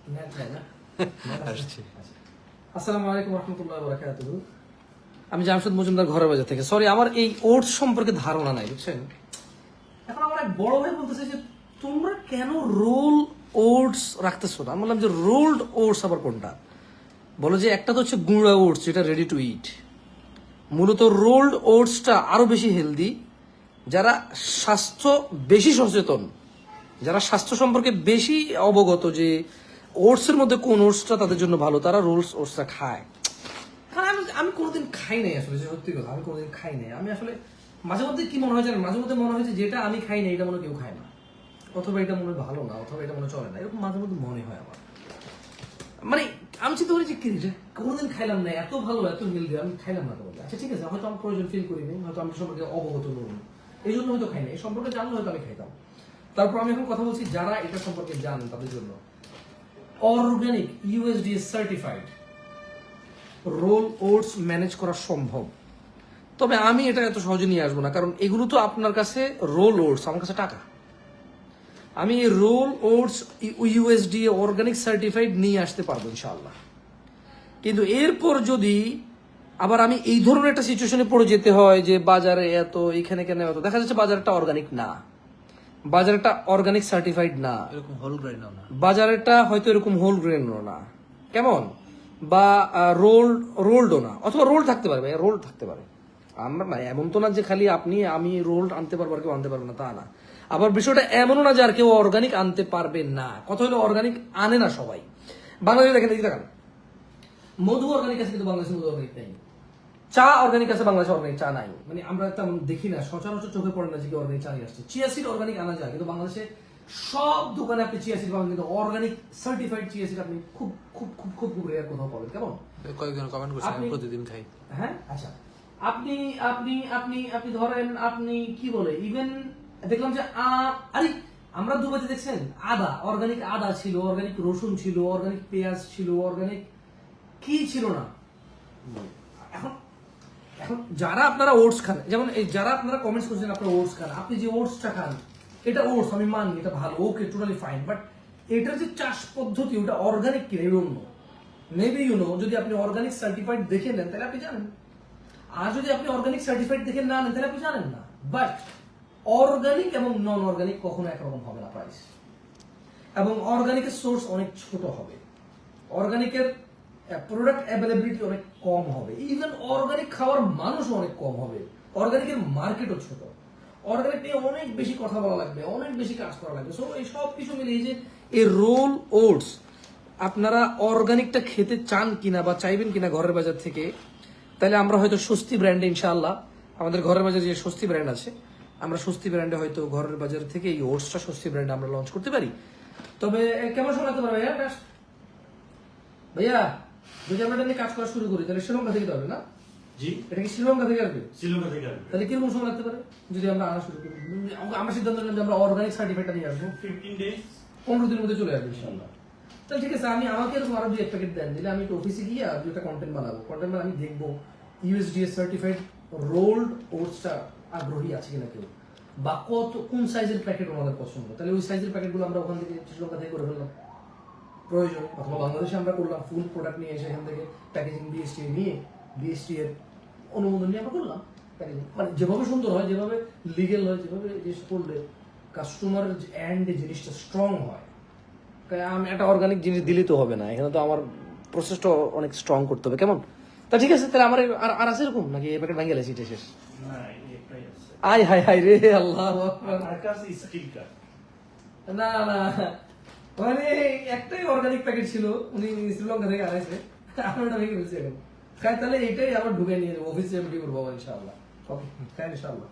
আসছি আসসালামু আলাইকুম রহমতুল্লাহ বরাকাতুহু। আমি জামশেদ মজুমদার ঘরের বাজার থেকে। সরি আমার এই ওটস সম্পর্কে ধারণা নাই বুঝছেন? এখন আমার এক বড় ভাই বলতেছে যে তোমরা কেন রোল ওটস রাখতেছো না? আমি বললাম যে রোলড ওটস আবার কোনটা? বলো যে একটা তো হচ্ছে গুঁড়া ওটস যেটা রেডি টু ইট মূলত রোলড ওটসটা আরও বেশি হেলদি যারা স্বাস্থ্য বেশি সচেতন যারা স্বাস্থ্য সম্পর্কে বেশি অবগত যে ওটসের মধ্যে কোন ওটসটা তাদের জন্য ভালো? তারা রোলস ওটসটা খায়। আমি আমি কোনোদিন খাই নাই আসলে সত্যি কথা, আমি কোনোদিন খাই নাই। আমি আসলে মাঝে মধ্যে কি মনে হয় জানেন? মাঝে মধ্যে মনে হয় যেটা আমি খাই না এটা মনে কেউ খায় না। অথবা এটা মনে ভালো না, অথবা এটা মনে চলে না। এরকম মাঝে মধ্যে মনে হয় আমার। মানে আমি চিন্তা করি যে কি কোনোদিন খাইলাম না, এত ভালো, এত হেলদি আমি খাইলাম না তোমাকে। আচ্ছা ঠিক আছে, হয়তো আমার প্রয়োজন ফিল করিনি হয়তো আমি সম্পর্কে অবগত নই। এই জন্য হয়তো খাই না এই সম্পর্কে জানলে হয়তো আমি খাইতাম। তারপর আমি এখন কথা বলছি যারা এটা সম্পর্কে জানেন তাদের জন্য। Organic USDA certified roll oats manage করা সম্ভব। তবে আমি এটা এত সহজে নিয়ে আসব না, কারণ এগুলো তো আপনার কাছে রোল ওটস আমার কাছে টাকা। আমি roll oats USD organic certified নিয়ে আসতে পারব, ইনশাআল্লাহ। কিন্তু এরপর যদি আবার আমি এই ধরনের একটা সিচুয়েশনে পড়ে যেতে হয় যে বাজারে এত, এখানে কেন এত, দেখা যাচ্ছে বাজারটা অর্গানিক না। বাজারটা অর্গানিক সার্টিফাইড না। এরকম হোল গ্রেন না। বাজারেরটা হয়তো এরকম হোল গ্রেনও না। কেমন? বা রোল রোল্ডও না। অথবা রোল থাকতে পারে ভাই রোল থাকতে পারে। আমরা না এমন তো না যে খালি আপনি আমি রোল আনতে পারব আর কেউ আনতে পারবে না তা না। আবার বিষয়টা এমনও না যে আর কেউ অর্গানিক আনতে পারবে না। কথা হলো অর্গানিক আনে না সবাই। বাংলাদেশে দেখেন দেখি দেখান। মধু অর্গানিক আছে কিন্তু বাংলাদেশে মধু অর্গানিক নেই। চা অর্গানিক আছে বাংলাদেশে অর্গানিক চা নাই। মানে আমরা তেমন দেখি না সচরাচর চোখে পড়ে না যে অর্গানিক চা আসছে। চিয়া সিড অর্গানিক আনা যায় কিন্তু বাংলাদেশে সব দোকানে আপনি চিয়া সিড পাবেন কিন্তু অর্গানিক সার্টিফাইড চিয়া সিড আপনি খুব খুব খুব খুব খুব রেয়ার কোথাও পাবেন। কেমন? কয়েকজন কমেন্ট করছে আমি প্রতিদিন খাই। হ্যাঁ? আচ্ছা। আপনি আপনি আপনি আপনি ধরেন আপনি কি বলে ইভেন দেখলাম যে আরে আমরা দুবাইতে দেখছেন আদা অর্গানিক আদা ছিল অর্গানিক রসুন ছিল অর্গানিক পেঁয়াজ ছিল অর্গানিক কি ছিল না? এখন এখন যারা আপনারা ওটস খান, যেমন যারা আপনারা কমেন্টস করছেন আপনারা ওটস খান, আপনি যে ওটসটা খান, এটা ওটস আমি মানি, এটা ভালো ওকে টোটালি ফাইন বাট এটার যে চাষ পদ্ধতি, ওটা অর্গানিক কিনা অন্য মেবি ইউ নো যদি আপনি অর্গানিক সার্টিফাইড দেখে নেন, তাহলে আপনি জানেন। আর যদি আপনি অর্গানিক সার্টিফাইড দেখে না নেন, তাহলে আপনি জানেন না। বাট অর্গানিক এবং নন অর্গানিক কখনো একরকম হবে না প্রাইস এবং অর্গানিকের সোর্স অনেক ছোট হবে। অর্গানিকের প্রোডাক্ট অ্যাভেলেবিলিটি অনেক কম হবে। ইভেন অর্গানিক খাওয়ার মানুষও অনেক কম হবে। অর্গানিকের মার্কেটও ছোট। অর্গানিক নিয়ে অনেক বেশি কথা বলা লাগবে, অনেক বেশি কাজ করা লাগবে। সো এই সব কিছু মিলে এই যে, এই রোল ওটস আপনারা অর্গানিকটা খেতে চান কিনা বা চাইবেন কিনা ঘরের বাজার থেকে, তাহলে আমরা হয়তো স্বস্তি ব্র্যান্ডে ইনশাআল্লাহ, আমাদের ঘরের বাজারে যে স্বস্তি ব্র্যান্ড আছে, আমরা স্বস্তি ব্র্যান্ডে হয়তো ঘরের বাজার থেকে এই ওটসটা স্বস্তি ব্র্যান্ডে আমরা লঞ্চ করতে পারি। তবে কেমন শোনাতে পারবে ভাইয়া? ভাইয়া যদি আমরা এটা নিয়ে কাজ করা শুরু করি তাহলে শ্রীলঙ্কা থেকে হবে না? জি। এটা কি শ্রীলঙ্কা থেকে আসবে? শ্রীলঙ্কা থেকে আসবে। তাহলে কীরকম সময় লাগতে পারে যদি আমরা আনা শুরু করি? আমরা সিদ্ধান্ত নিলাম যে আমরা অর্গানিক সার্টিফিকেটটা নিয়ে আসব। ফিফটিন ডেজ পনেরো দিনের মধ্যে চলে আসবে ইনশাল্লাহ তাহলে ঠিক আছে আমি আমাকে এরকম আরও এক প্যাকেট দেন দিলে আমি একটু অফিসে গিয়ে আর দুটা কন্টেন্ট বানাবো। কন্টেন্ট বানাবো আমি দেখব ইউএসডিএস সার্টিফাইড রোল্ড ওটসটা আগ্রহী আছে কিনা কেউ? বা কত কোন সাইজের প্যাকেট ওনাদের পছন্দ? তাহলে ওই সাইজের প্যাকেটগুলো আমরা ওখান থেকে শ্রীলঙ্কা থেকে করে ফেললাম। প্রয়োজন। অথবা বাংলাদেশে আমরা করলাম ফুল প্রোডাক্ট নিয়ে এসে এখান থেকে প্যাকেজিং বিএসটি নিয়ে বিএসটি এর অনুমোদন নিয়ে আমরা করলাম প্যাকেজিং মানে যেভাবে সুন্দর হয় যেভাবে লিগেল হয় যেভাবে জিনিস করলে কাস্টমার এন্ড জিনিসটা স্ট্রং হয়। আমি একটা অর্গানিক জিনিস দিলে তো হবে না এখানে তো আমার প্রসেসটা অনেক স্ট্রং করতে হবে। কেমন? তা ঠিক আছে তাহলে আমার আর আর আছে এরকম? নাকি প্যাকেট ভেঙে গেছে এটা শেষ? আয় হাই হাই রে আল্লাহ না না মানে একটাই অর্গানিক প্যাকেট ছিল, উনি শ্রীলঙ্কা থেকে আনাইছে। আমি ওটা ভেঙে ফেলছি এখন। তাহলে এটাই আবার ঢুকে নিয়ে যাব অফিসে এমডি করব ইনশাআল্লাহ। ওকে খাই ইনশাআল্লাহ।